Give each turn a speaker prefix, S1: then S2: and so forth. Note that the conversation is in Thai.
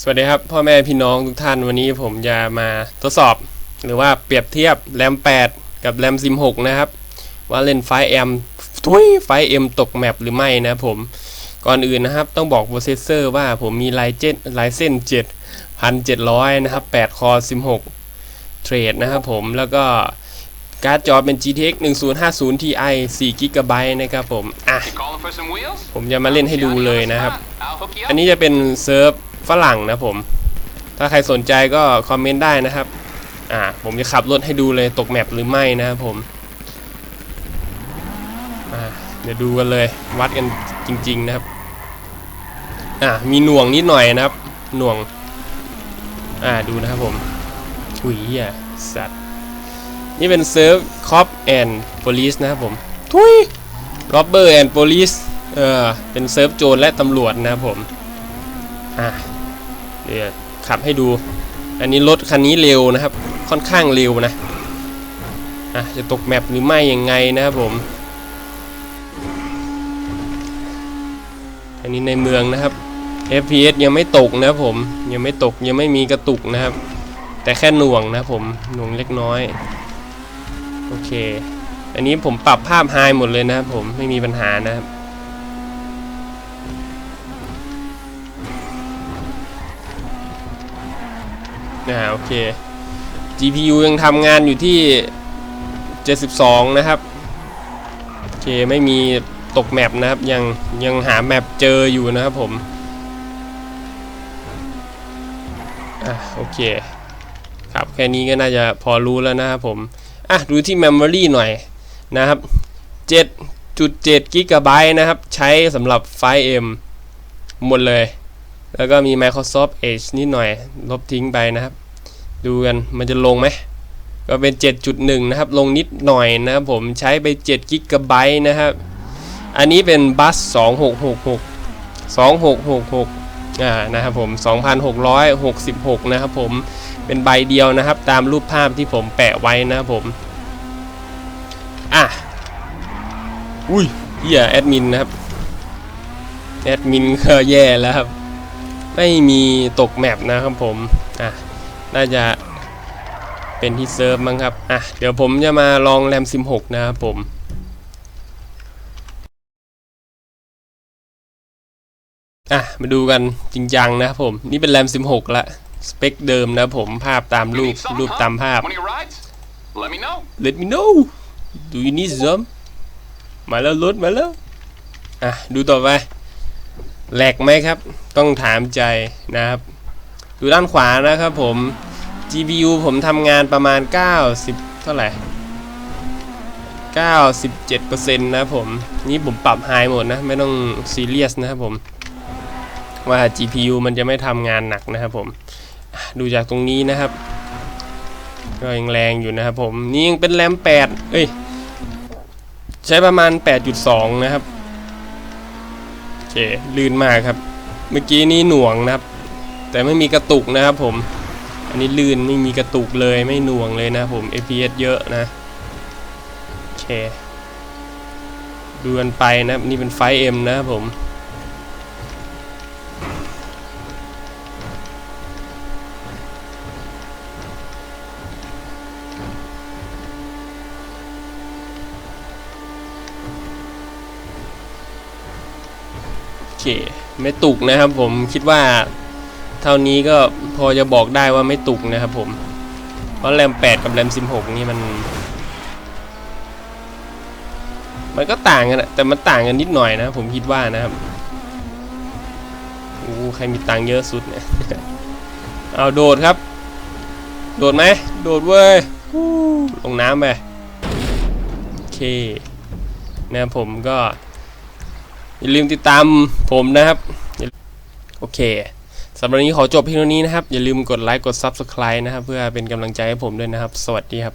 S1: สวัสดีครับ พ่อแม่พี่น้องทุกท่านวันนี้ผมจะมาทดสอบ หรือว่าเปรียบเทียบแรม 8 กับแรมซิม6นะครับ ว่าเล่นไฟแอมทุยไฟเอ็มตกแมปหรือไม่นะครับผมก่อนอื่นนะครับ ต้องบอกโปรเซสเซอร์ว่าผมมีไลเจนไลเซน7,700 นะครับ 8 คอ 16 เทรดนะครับผมแล้วก็การ์ดจอเป็น GTX 1050 Ti 4 GB นะครับผม อะ
S2: You calling for some wheels?
S1: ผมจะมาเล่นให้ดูเลยนะครับ
S2: I'll hook you
S1: อั
S2: up.
S1: นนี้จะเป็นเซิร์ฟ ฝรั่งนะผม ถ้าใครสนใจก็คอมเมนต์ได้นะครับ อ่า ผมจะขับรถให้ดูเลยตกแมปหรือไม่นะครับผม อ่า เดี๋ยวดูกันเลย วัดกันจริง ๆ นะครับ อ่า มีหน่วงนิดหน่อยนะครับ หน่วง อ่า ดูนะครับผมอุ้ยอะสัตว์ นี่เป็นเซิร์ฟคอปแอนด์โพลิสนะครับผม ทุย r ็อบเบอร์แอนด์โพลิสเออ เป็นเซิร์ฟโจรและตำรวจนะครับผม อะเดี๋ยวขับให้ดู อันนี้รถคันนี้เร็วนะครับ ค่อนข้างเร็วนะอะจะตกแมปหรือไม่ยังไงนะครับผมอันนี้ในเมืองนะครับ FPS ยังไม่ตกนะครับผมยังไม่ตกยังไม่มีกระตุกนะครับ แต่แค่หน่วงนะผมหน่วงเล็กน้อยโอเค อันนี้ผมปรับภาพไฮหมดเลยนะครับผมไม่มีปัญหานะครับ อ่าโอเค GPU ยังทำงานอยู่ที่ 72 นะครับ โอเค ไม่มีตกแมปนะครับ ยังยังหาแมปเจออยู่นะครับผมอะโอเค ครับแค่นี้ก็น่าจะพอรู้แล้วนะครับผม อะ ดูที่ Memory หน่อยนะครับ 7.7 g b นะครับ ใช้สำหรับไฟล์ M หมดเลย แล้วก็มี Microsoft Edge นิดหน่อย ลบทิ้งไปนะครับ ดูกันมันจะลงไหม ก็เป็น 7.1 นะครับ ลงนิดหน่อยนะครับผมใช้ไป7 g b นะครับ อันนี้เป็นบัส 2666 2666 อ่า นะครับผม 2666 นะครับผม เป็นใบเดียวนะครับ ตามรูปภาพที่ผมแปะไว้นะครับผม อะ อุ้ยเหี้ยแอดมินนะครับ แอดมินก็แย่แล้วครับ ไม่มีตกแมปนะครับผมอะน่าจะเป็นที่เซิร์ฟมั้งครับอะเดี๋ยวผมจะมาลองแรมซิม6นะครับผมอะมาดูกันจริงจังนะครับผม นี่เป็นแรมซิม6ละ สเปคเดิมนะครับผมภาพตาม
S2: You
S1: รูป
S2: need some,
S1: รูป
S2: huh?
S1: ตามภาพ
S2: One of your rides? Let me know.
S1: Let me know Do you need some มาแล้วรถมาแล้ว อะ ดูต่อไป แหลกไหมครับ ต้องถามใจนะครับ ดูด้านขวานะครับผม GPU ผมทำงานประมาณ 90 เท่าไหร่ 97%นะครับผม นี่ผมปรับไฮหมดนะ ไม่ต้องซีเรียสนะครับผม ว่า GPU มันจะไม่ทำงานหนักนะครับผม ดูจากตรงนี้นะครับ ก็ยังแรงอยู่นะครับผม นี่ยังเป็นแรม 8 เอ้ย ใช้ประมาณ 8.2 นะครับ เคลื่นมากครับ เมื่อกี้นี่หน่วงนะครับ แต่ไม่มีกระตุกนะครับผม อันนี้ลื่นไม่มีกระตุกเลยไม่หน่วงเลยนะผม FPS เยอะนะโอเคดูกันไปนะนี่เป็นไฟเอ็มนะครับผม เคไม่ตุกนะครับผมคิดว่าเท่านี้ก็พอจะบอกได้ว่าไม่ตุกนะครับผม เพราะแรม 8 กับแรม 16 นี่มัน มันก็ต่างกันอะแต่มันต่างกันนิดหน่อยนะ ผมคิดว่านะครับโอ้ใครมีตังเยอะสุดเนี่ยเอาโดดครับ โดดไหมโดดเว้ยลงน้ำไปโอเคนะผมก็ อย่าลืมติดตามผมนะครับ โอเคสำหรับวันนี้ขอจบเพียงเท่านี้นะครับ อย่าลืมกดไลค์กด Subscribe นะครับ เพื่อเป็นกำลังใจให้ผมด้วยนะครับ สวัสดีครับ